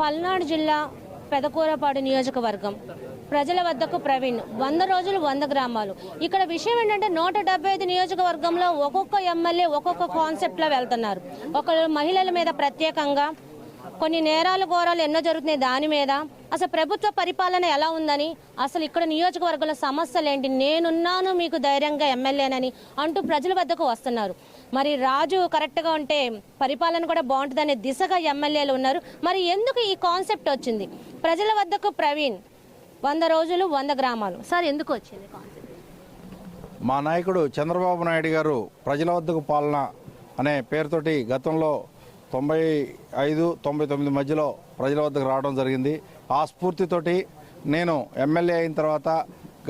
పల్నాడు జిల్లా పెదకూరపాడు నియోజకవర్గం. ప్రజల వద్దకు ప్రవీణ్ వంద రోజులు వంద గ్రామాలు. ఇక్కడ విషయం ఏంటంటే నూట డెబ్బై ఐదు నియోజకవర్గంలో ఒక్కొక్క ఎమ్మెల్యే ఒక్కొక్క కాన్సెప్ట్లో వెళ్తున్నారు. ఒకరు మహిళల మీద ప్రత్యేకంగా కొన్ని నేరాలు ఘోరాలు ఎన్నో జరుగుతున్నాయి దాని మీద. అసలు ప్రభుత్వ పరిపాలన ఎలా ఉందని అసలు ఇక్కడ నియోజకవర్గంలో సమస్యలు ఏంటి నేనున్నాను మీకు ధైర్యంగా ఎమ్మెల్యేనని అంటూ ప్రజల వద్దకు వస్తున్నారు. మరి రాజు కరెక్ట్గా ఉంటే పరిపాలన కూడా బాగుంటుందనే దిశగా ఎమ్మెల్యేలు ఉన్నారు. మరి ఎందుకు ఈ కాన్సెప్ట్ వచ్చింది? ప్రజల వద్దకు ప్రవీణ్ వంద రోజులు వంద గ్రామాలు. సార్ ఎందుకు వచ్చింది కాన్సెప్ట్? మా నాయకుడు చంద్రబాబు నాయుడు గారు ప్రజల వద్దకు పాలన అనే పేరుతోటి గతంలో తొంభై ఐదు తొంభై తొమ్మిది మధ్యలో ప్రజల వద్దకు రావడం జరిగింది. ఆ స్ఫూర్తితోటి నేను ఎమ్మెల్యే అయిన తర్వాత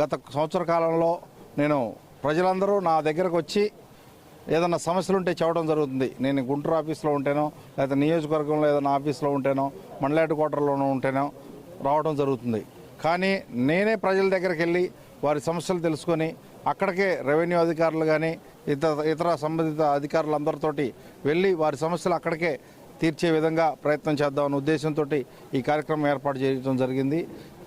గత సంవత్సర కాలంలో నేను ప్రజలందరూ నా దగ్గరకు వచ్చి ఏదన్నా సమస్యలు ఉంటే చెప్పడం జరుగుతుంది. నేను గుంటూరు ఆఫీస్లో ఉంటేనో లేదా నియోజకవర్గంలో ఏదైనా ఆఫీస్లో ఉంటేనో మండల క్వార్టర్లోనూ ఉంటేనో రావడం జరుగుతుంది. కానీ నేనే ప్రజల దగ్గరికి వెళ్ళి వారి సమస్యలు తెలుసుకొని అక్కడికే రెవెన్యూ అధికారులు కానీ ఇతర ఇతర సంబంధిత అధికారులందరితోటి వెళ్ళి వారి సమస్యలు అక్కడికే తీర్చే విధంగా ప్రయత్నం చేద్దామన్న ఉద్దేశంతో ఈ కార్యక్రమం ఏర్పాటు చేయడం జరిగింది.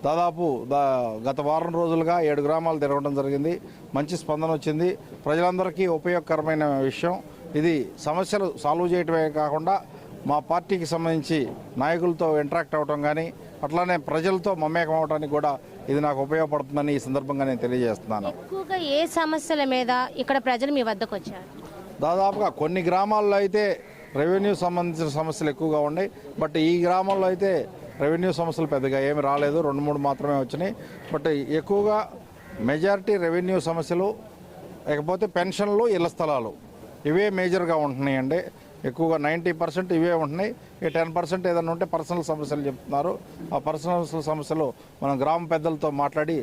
దాదాపు దా గత వారం రోజులుగా ఏడు గ్రామాలు తిరగడం జరిగింది. మంచి స్పందన వచ్చింది. ప్రజలందరికీ ఉపయోగకరమైన విషయం ఇది. సమస్యలు సాల్వ్ చేయటమే కాకుండా మా పార్టీకి సంబంధించి నాయకులతో ఇంటరాక్ట్ అవ్వటం కానీ అట్లానే ప్రజలతో మమేకం అవడానికి కూడా ఇది నాకు ఉపయోగపడుతుందని ఈ సందర్భంగా నేను తెలియజేస్తున్నాను. ఎక్కువగా ఏ సమస్యల మీద ఇక్కడ ప్రజలు మీ వద్దకు వచ్చారు? దాదాపుగా కొన్ని గ్రామాల్లో అయితే రెవెన్యూ సంబంధించిన సమస్యలు ఎక్కువగా ఉన్నాయి. బట్ ఈ గ్రామంలో అయితే రెవెన్యూ సమస్యలు పెద్దగా ఏమి రాలేదు. రెండు మూడు మాత్రమే వచ్చినాయి. బట్ ఎక్కువగా మెజారిటీ రెవెన్యూ సమస్యలు లేకపోతే పెన్షన్లు ఇళ్ళ స్థలాలు. ఇవే మేజర్గా ఉంటున్నాయండి. ఎక్కువగా నైంటీ పర్సెంట్ ఇవే ఉంటున్నాయి. ఈ టెన్ పర్సెంట్ ఏదైనా ఉంటే పర్సనల్ సమస్యలు చెప్తున్నారు. ఆ పర్సనల్ సమస్యలు మనం గ్రామ పెద్దలతో మాట్లాడి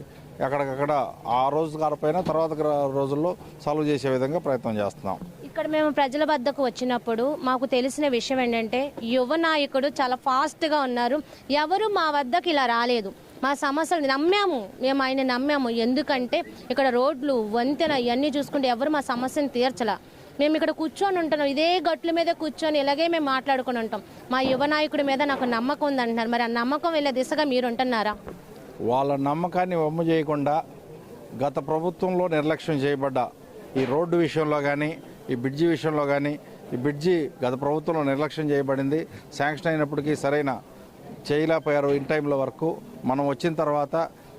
ఎక్కడికక్కడ ఆ రోజు కాకపోయినా తర్వాత రోజుల్లో సాల్వ్ చేసే విధంగా ప్రయత్నం చేస్తున్నాం. ఇక్కడ మేము ప్రజల వద్దకు వచ్చినప్పుడు మాకు తెలిసిన విషయం ఏంటంటే యువ నాయకుడు చాలా ఫాస్ట్గా ఉన్నారు. ఎవరు మా వద్దకు ఇలా రాలేదు. మా సమస్యలు నమ్మాము. మేము ఆయన నమ్మాము. ఎందుకంటే ఇక్కడ రోడ్లు వంతెన ఇవన్నీ చూసుకుంటే ఎవరు మా సమస్యను తీర్చలా. మేము ఇక్కడ కూర్చొని ఉంటున్నాం. ఇదే గట్ల మీద కూర్చొని ఇలాగే మేము మాట్లాడుకొని ఉంటాం. మా యువ నాయకుడి మీద నాకు నమ్మకం ఉంది అంటున్నారు. మరి ఆ నమ్మకం వెళ్ళే దిశగా మీరు ఉంటున్నారా? వాళ్ళ నమ్మకాన్ని వమ్ము చేయకుండా గత ప్రభుత్వంలో నిర్లక్ష్యం చేయబడ్డ ఈ రోడ్డు విషయంలో కానీ ఈ బ్రిడ్జి విషయంలో కానీ ఈ బ్రిడ్జి గత ప్రభుత్వంలో నిర్లక్ష్యం చేయబడింది. శాంక్షన్ అయినప్పటికీ సరైన చేయలేకపోయారు ఇన్ టైంలో వరకు. మనం వచ్చిన తర్వాత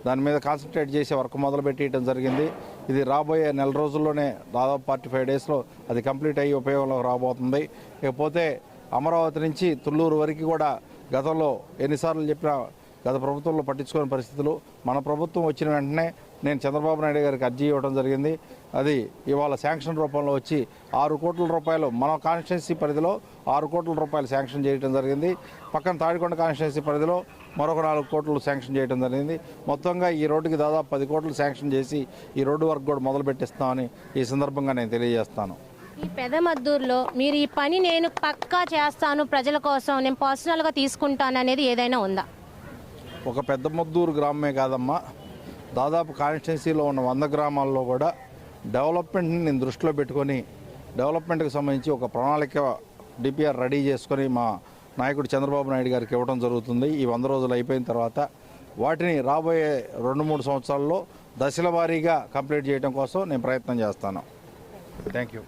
దాని మీద కాన్సన్ట్రేట్ చేసే వర్క్ మొదలు పెట్టేయడం జరిగింది. ఇది రాబోయే నెల రోజుల్లోనే దాదాపు ఫార్టీ ఫైవ్ డేస్లో అది కంప్లీట్ అయ్యి ఉపయోగంలోకి రాబోతుంది. ఇకపోతే అమరావతి నుంచి తుళ్ళూరు వరకు కూడా గతంలో ఎన్నిసార్లు చెప్పినా గత ప్రభుత్వంలో పట్టించుకునే పరిస్థితులు. మన ప్రభుత్వం వచ్చిన వెంటనే నేను చంద్రబాబు నాయుడు గారికి అర్జీ ఇవ్వడం జరిగింది. అది ఇవాళ శాంక్షన్ రూపంలో వచ్చి ఆరు కోట్ల రూపాయలు మన కాన్స్టిట్యున్సీ పరిధిలో ఆరు కోట్ల రూపాయలు శాంక్షన్ చేయడం జరిగింది. పక్కన తాడికొండ కాన్స్టిట్యున్సీ పరిధిలో మరొక నాలుగు కోట్లు శాంక్షన్ చేయడం జరిగింది. మొత్తంగా ఈ రోడ్డుకి దాదాపు పది కోట్లు శాంక్షన్ చేసి ఈ రోడ్డు వర్క్ కూడా మొదలు పెట్టిస్తామని ఈ సందర్భంగా నేను తెలియజేస్తాను. ఈ పెదమద్దూరులో మీరు ఈ పని నేను పక్కా చేస్తాను ప్రజల కోసం నేను పర్సనల్గా తీసుకుంటాను అనేది ఏదైనా ఉందా? ఒక పెద్ద మొద్దూరు గ్రామమే కాదమ్మా. దాదాపు కాన్స్టిట్యున్సీలో ఉన్న వంద గ్రామాల్లో కూడా డెవలప్మెంట్ని నేను దృష్టిలో పెట్టుకొని డెవలప్మెంట్కి సంబంధించి ఒక ప్రణాళిక డిపిఆర్ రెడీ చేసుకొని మా నాయకుడు చంద్రబాబు నాయుడు గారికి ఇవ్వడం జరుగుతుంది. ఈ వంద రోజులు అయిపోయిన తర్వాత వాటిని రాబోయే రెండు మూడు సంవత్సరాల్లో దశల వారీగా కంప్లీట్ చేయడం కోసం నేను ప్రయత్నం చేస్తాను. Thank you.